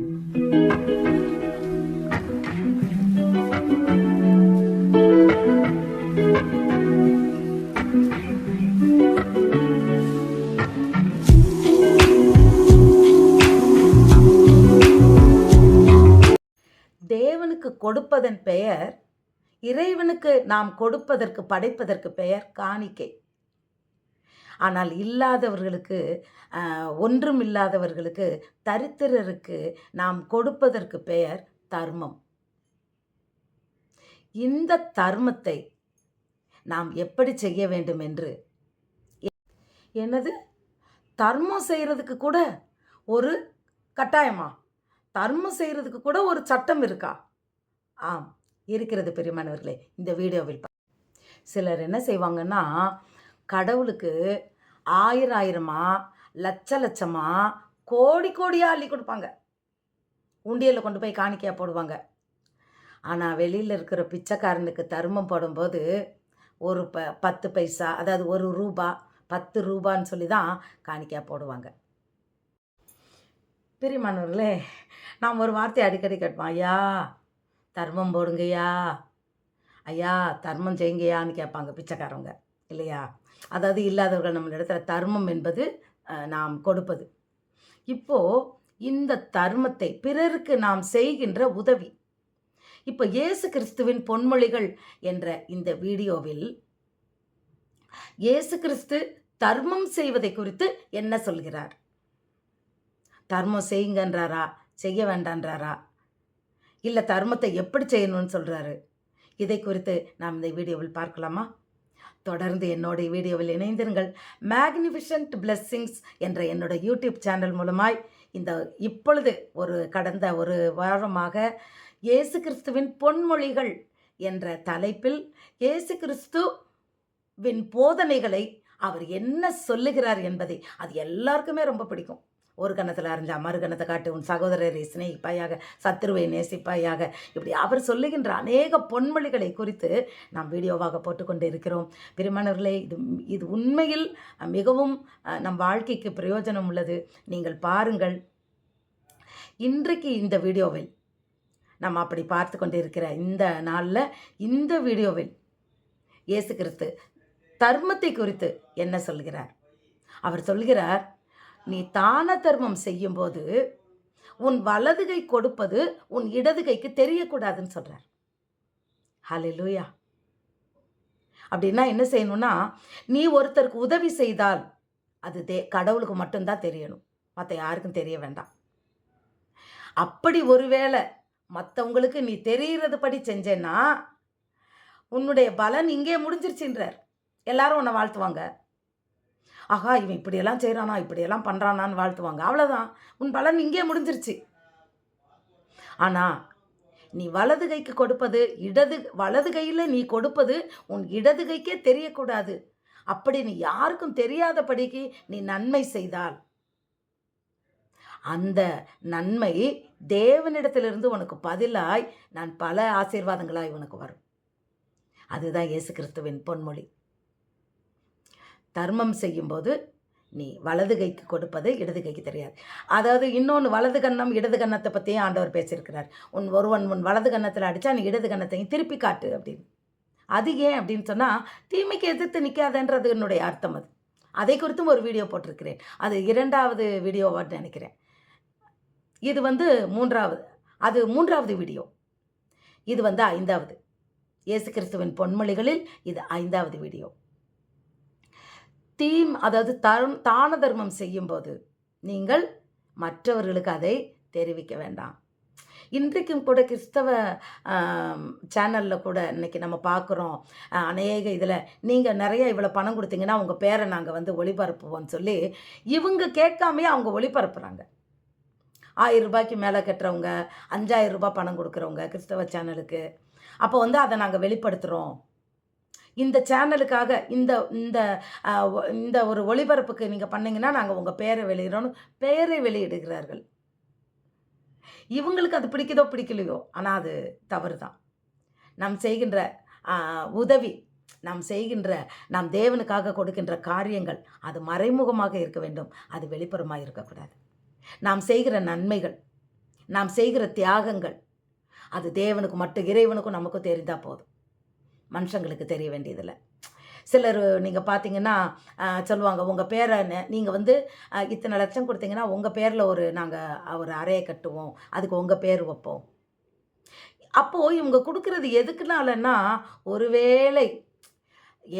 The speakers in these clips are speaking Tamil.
தேவனுக்கு கொடுப்பதன் பெயர் இறைவனுக்கு நாம் கொடுப்பதற்கு படைப்பதற்கு பெயர் காணிக்கை. ஆனால் இல்லாதவர்களுக்கு ஒன்றும் இல்லாதவர்களுக்கு தரித்திரருக்கு நாம் கொடுப்பதற்கு பெயர் தர்மம். இந்த தர்மத்தை நாம் எப்படி செய்ய வேண்டும் என்று? என்னது? தர்மம் செய்கிறதுக்கு கூட ஒரு கட்டாயமா? தர்மம் செய்கிறதுக்கு கூட ஒரு சட்டம் இருக்கா? ஆம் இருக்கிறது பெரியமானவர்களே இந்த வீடியோவில் சிலர் என்ன செய்வாங்கன்னா கடவுளுக்கு ஆயிரம் ஆயிரமா லட்ச லட்சமா கோடி கோடியாக அள்ளி கொடுப்பாங்க. உண்டியலில் கொண்டு போய் காணிக்கையாக போடுவாங்க. ஆனால் வெளியில் இருக்கிற பிச்சைக்காரனுக்கு தருமம் போடும்போது ஒரு ப பத்து பைசா அதாவது ஒரு ரூபா பத்து ரூபான்னு சொல்லி தான் காணிக்கையாக போடுவாங்க. பிரியமானவர்களே நாம் ஒரு வார்த்தை அடிக்கடி கேட்போம். ஐயா தர்மம் போடுங்கய்யா. ஐயா தர்மம் செய்யுங்கய்யான்னு கேட்பாங்க பிச்சைக்காரவங்க. இல்லையா? அதாவது இல்லாதவர்கள் நம்ம இடத்துல தர்மம் என்பது நாம் கொடுப்பது. இப்போது இந்த தர்மத்தை பிறருக்கு நாம் செய்கின்ற உதவி. இப்போ இயேசு கிறிஸ்துவின் பொன்மொழிகள் என்ற இந்த வீடியோவில் இயேசு கிறிஸ்து தர்மம் செய்வதை குறித்து என்ன சொல்கிறார்? தர்மம் செய்யுங்கன்றாரா? செய்ய வேண்டான்றாரா? இல்லை தர்மத்தை எப்படி செய்யணும்னு சொல்கிறாரு இதை குறித்து நாம் இந்த வீடியோவில் பார்க்கலாமா? தொடர்ந்து என்னோட வீடியோவில் இணைந்திருங்கள். மேக்னிஃபிஷன்ட் பிளெஸ்ஸிங்ஸ் என்ற என்னோட யூடியூப் சேனல் மூலமாய் இந்த இப்பொழுது ஒரு கடந்த ஒரு வாரமாக இயேசு கிறிஸ்துவின் பொன்மொழிகள் என்ற தலைப்பில் இயேசு கிறிஸ்துவின் போதனைகளை அவர் என்ன சொல்லுகிறார் என்பதை அது எல்லாருக்குமே ரொம்ப பிடிக்கும். ஒரு கணத்தில் அறிஞ்ச மறு கணத்தை காட்டு உன் சகோதரரை சிநேகிப்பாயாக சத்துருவை நேசிப்பாயாக. இப்படி அவர் சொல்லுகின்ற அநேக பொன்மொழிகளை குறித்து நாம் வீடியோவாக போட்டுக்கொண்டு இருக்கிறோம். பெருமானவர்களே இது இது உண்மையில் மிகவும் நம் வாழ்க்கைக்கு பிரயோஜனம் உள்ளது. நீங்கள் பாருங்கள். இன்றைக்கு இந்த வீடியோவில் நம்ம அப்படி பார்த்து கொண்டு இருக்கிற இந்த நாளில் இந்த வீடியோவில் இயேசு கிறிஸ்து தர்மத்தை குறித்து என்ன சொல்கிறார்? அவர் சொல்கிறார் நீ தான தர்மம் செய்யும்போது உன் வலதுகை கொடுப்பது உன் இடதுகைக்கு தெரியக்கூடாதுன்னு சொல்கிறார் லூயா அப்படின்னா என்ன செய்யணும்னா நீ ஒருத்தருக்கு உதவி செய்தால் அது தே கடவுளுக்கு மட்டும்தான் தெரியணும். மற்ற யாருக்கும் தெரிய வேண்டாம். அப்படி ஒருவேளை மற்றவங்களுக்கு நீ தெரிகிறது படி செஞ்சேன்னா உன்னுடைய பலன் இங்கே முடிஞ்சிருச்சுன்றார். எல்லாரும் உன்னை வாழ்த்துவாங்க. ஆஹா இவன் இப்படியெல்லாம் செய்கிறானா இப்படியெல்லாம் பண்ணுறானான்னு வாழ்த்துவாங்க. அவ்வளோதான் உன் பலன் இங்கே முடிஞ்சிருச்சு. ஆனால் நீ வலது கைக்கு கொடுப்பது இடது வலது கையில் நீ கொடுப்பது உன் இடது கைக்கே தெரியக்கூடாது. அப்படி நீ யாருக்கும் தெரியாதபடிக்கு நீ நன்மை செய்தால். அந்த நன்மை தேவனிடத்திலிருந்து உனக்கு பதிலாய் நான் பல ஆசீர்வாதங்களாய் உனக்கு வரும். அதுதான் இயேசு கிறிஸ்துவின் பொன்மொழி. தர்மம் செய்யும்போது நீ வலது கைக்கு கொடுப்பது இடது கைக்கு தெரியாது. அதாவது இன்னொன்று வலது கன்னம் இடது கன்னத்தை பற்றியும் ஆண்டவர் பேசியிருக்கிறார். உன் ஒருவன் உன் வலது கன்னத்தில் அடித்தா நீ இடது கன்னத்தையும் திருப்பி காட்டு அப்படின்னு. அது ஏன் அப்படின்னு சொன்னால் தீமைக்கு எதிர்த்து நிற்காதன்றது என்னுடைய அர்த்தம் அது. அதை குறித்தும் ஒரு வீடியோ போட்டிருக்கிறேன். அது இரண்டாவது வீடியோவான்னு நினைக்கிறேன். இது வந்து மூன்றாவது அது மூன்றாவது வீடியோ. இது வந்து ஐந்தாவது. இயேசு கிறிஸ்துவின் பொன்மொழிகளில் இது ஐந்தாவது வீடியோ. தீம் அதாவது தரும் தான தர்மம் செய்யும்போது நீங்கள் மற்றவர்களுக்கு அதை தெரிவிக்க வேண்டாம். இன்றைக்கும் கூட கிறிஸ்தவ சேனலில் கூட இன்றைக்கி நம்ம பார்க்குறோம் அநேக இதில் நீங்கள் நிறைய இவ்வளோ பணம் கொடுத்தீங்கன்னா உங்கள் பேரை நாங்கள் வந்து ஒளிபரப்புவோம்னு சொல்லி இவங்க கேட்காமையே அவங்க ஒளிபரப்புகிறாங்க ஆயிரம் ரூபாய்க்கு மேலே கட்டுறவங்க அஞ்சாயிரம் ரூபாய் பணம் கொடுக்குறவங்க கிறிஸ்தவ சேனலுக்கு. அப்போ வந்து அதை நாங்கள் வெளிப்படுத்துகிறோம் இந்த சேனலுக்காக இந்த இந்த இந்த ஒரு ஒளிபரப்புக்கு நீங்கள் பண்ணிங்கன்னா நாங்கள் உங்கள் பேரை வெளியிடறோன்னு பெயரை வெளியிடுகிறார்கள். இவங்களுக்கு அது பிடிக்குதோ பிடிக்கலையோ ஆனால் அது தவறு தான் நாம் செய்கின்ற உதவி நாம் செய்கின்ற நாம் தேவனுக்காக கொடுக்கின்ற காரியங்கள் அது மறைமுகமாக இருக்க வேண்டும். அது வெளிப்புறமாக இருக்கக்கூடாது. நாம் செய்கிற நன்மைகள் நாம் செய்கிற தியாகங்கள் அது தேவனுக்கு மட்டும் இறைவனுக்கும் நமக்கும் தெரிந்தால் போதும். மனுஷங்களுக்கு தெரிய வேண்டியதில்லை. சிலர் நீங்கள் பார்த்தீங்கன்னா சொல்லுவாங்க உங்கள் பேரை நீங்கள் வந்து இத்தனை லட்சம் கொடுத்தீங்கன்னா உங்கள் பேரில் ஒரு நாங்கள் ஒரு அறையை கட்டுவோம். அதுக்கு உங்கள் பேர் வைப்போம். அப்போது இவங்க கொடுக்குறது எதுக்குனாலன்னா ஒருவேளை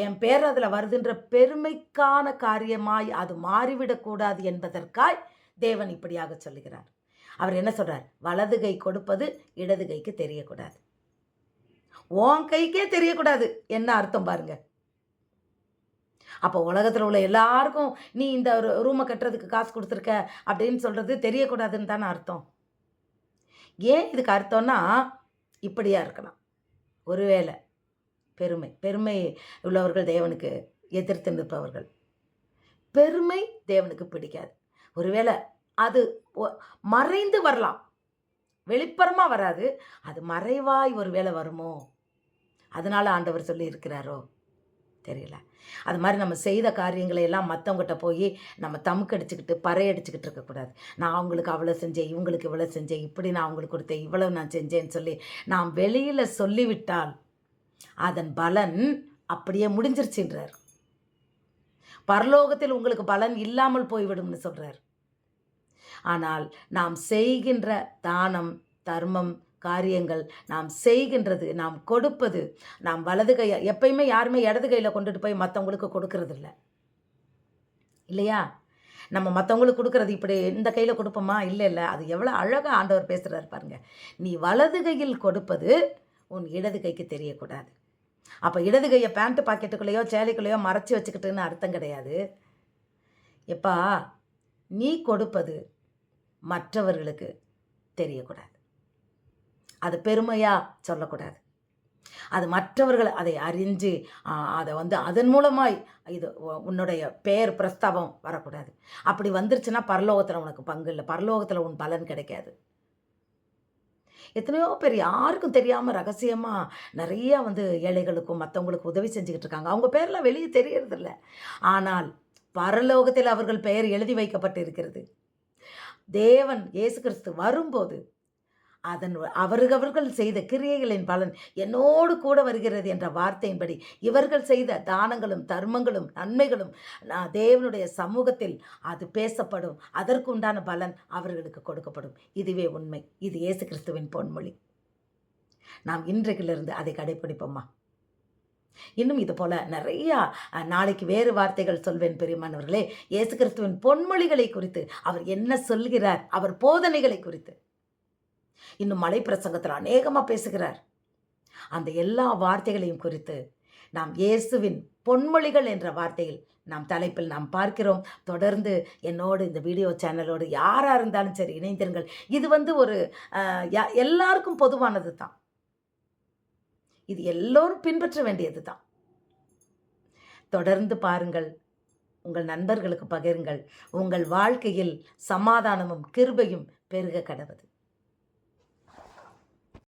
என் பேர் அதில் வருதுன்ற பெருமைக்கான காரியமாய் அது மாறிவிடக்கூடாது என்பதற்காய் தேவன் இப்படியாக சொல்லுகிறார். அவர் என்ன சொல்கிறார் வலதுகை கொடுப்பது இடதுகைக்கு தெரியக்கூடாது. உன் கைக்கே தெரியக்கூடாது. என்ன அர்த்தம் பாருங்க. அப்போ உலகத்தில் உள்ள எல்லாருக்கும் நீ இந்த ஒரு ரூமை கட்டுறதுக்கு காசு கொடுத்துருக்க அப்படின்னு சொல்கிறது தெரியக்கூடாதுன்னு தானே அர்த்தம். ஏன் இதுக்கு அர்த்தம்னா இப்படியா இருக்கலாம். ஒருவேளை பெருமை பெருமை உள்ளவர்கள் தேவனுக்கு எதிர்த்து நிற்பவர்கள். பெருமை தேவனுக்கு பிடிக்காது. ஒருவேளை அது மறைந்து வரலாம். வெளிப்புறமாக வராது. அது மறைவாய் ஒரு வேளை வருமோ? அதனால் ஆண்டவர் சொல்லி இருக்கிறாரோ தெரியல. அது மாதிரி நம்ம செய்த காரியங்களை எல்லாம் மற்றவங்ககிட்ட போய் நம்ம தமுக்கு அடிச்சுக்கிட்டு இருக்கக்கூடாது. நான் அவங்களுக்கு அவ்வளோ செஞ்சேன் இவங்களுக்கு இவ்வளோ செஞ்சேன் இப்படி நான் அவங்களுக்கு கொடுத்தேன் இவ்வளோ நான் செஞ்சேன்னு சொல்லி நாம் வெளியில் சொல்லிவிட்டால் அதன் பலன் அப்படியே முடிஞ்சிருச்சுன்றார். பரலோகத்தில் உங்களுக்கு பலன் இல்லாமல் போய்விடும்னு சொல்கிறார் ஆனால் நாம் செய்கின்ற தானம் தர்மம் காரியங்கள் நாம் செய்கின்றது நாம் கொடுப்பது நாம் வலது கையை எப்பயுமே யாருமே இடது கையில் கொண்டுட்டு போய் மற்றவங்களுக்கு கொடுக்கறது இல்லை இல்லையா? நம்ம மற்றவங்களுக்கு கொடுக்கறது இப்படி இந்த கையில் கொடுப்போமா? இல்லை இல்லை. அது எவ்வளோ அழகாக ஆண்டவர் பேசுகிறாரு பாருங்க. நீ வலது கையில் கொடுப்பது உன் இடது கைக்கு தெரியக்கூடாது. அப்போ இடது கையை பேண்ட்டு பாக்கெட்டுக்குள்ளேயோ சேலைக்குள்ளேயோ மறைச்சி வச்சுக்கிட்டுன்னு அர்த்தம் கிடையாது. எப்பா நீ கொடுப்பது மற்றவர்களுக்கு தெரியக்கூடாது. அது பெருமையாக சொல்லக்கூடாது. அது மற்றவர்கள் அதை அறிஞ்சு அதை வந்து அதன் மூலமாய் இது உன்னுடைய பெயர் பிரஸ்தாபம் வரக்கூடாது. அப்படி வந்துருச்சுன்னா பரலோகத்தில் உனக்கு பங்கு இல்லை. பரலோகத்தில் உன் பலன் கிடைக்காது. எத்தனையோ பேர் யாருக்கும் தெரியாமல் ரகசியமாக நிறையா வந்து ஏழைகளுக்கும் மற்றவங்களுக்கு உதவி செஞ்சுக்கிட்டு இருக்காங்க. அவங்க பேர்லாம் வெளியே தெரியறதில்ல. ஆனால் பரலோகத்தில் அவர்கள் பெயர் எழுதி வைக்கப்பட்டு இருக்கிறது தேவன் இயேசு கிறிஸ்து வரும்போது அதன் அவர்கள் செய்த கிரியைகளின் பலன் என்னோடு கூட வருகிறது என்ற வார்த்தையின்படி இவர்கள் செய்த தானங்களும் தர்மங்களும் நன்மைகளும் நான் தேவனுடைய சமூகத்தில் அது பேசப்படும். அதற்குண்டான பலன் அவர்களுக்கு கொடுக்கப்படும். இதுவே உண்மை. இது இயேசு கிறிஸ்துவின் பொன்மொழி. நாம் இன்றைக்கிலிருந்து அதை கடைப்பிடிப்போமா? இன்னும் இது போல நிறையா நாளைக்கு வேறு வார்த்தைகள் சொல்வேன் பெரியமானவர்களே. இயேசு கிறிஸ்துவின் பொன்மொழிகளை குறித்து அவர் என்ன சொல்கிறார்? அவர் போதனைகளை குறித்து. இன்னும் மலை பிரசங்கத்தில் அநேகமாக பேசுகிறார். அந்த எல்லா வார்த்தைகளையும் குறித்து நாம் இயேசுவின் பொன்மொழிகள் என்ற வார்த்தையில் நாம் தலைப்பில் நாம் பார்க்கிறோம். தொடர்ந்து என்னோடு இந்த வீடியோ சேனலோடு யாராக இருந்தாலும் சரி இணைந்திருங்கள். இது வந்து ஒரு யா- எல்லாருக்கும் பொதுவானது தான். இது எல்லோரும் பின்பற்ற வேண்டியது தான். தொடர்ந்து பாருங்கள் உங்கள் நண்பர்களுக்கு பகிருங்கள். உங்கள் வாழ்க்கையில் சமாதானமும் கிருபையும் பெருக கடவுது.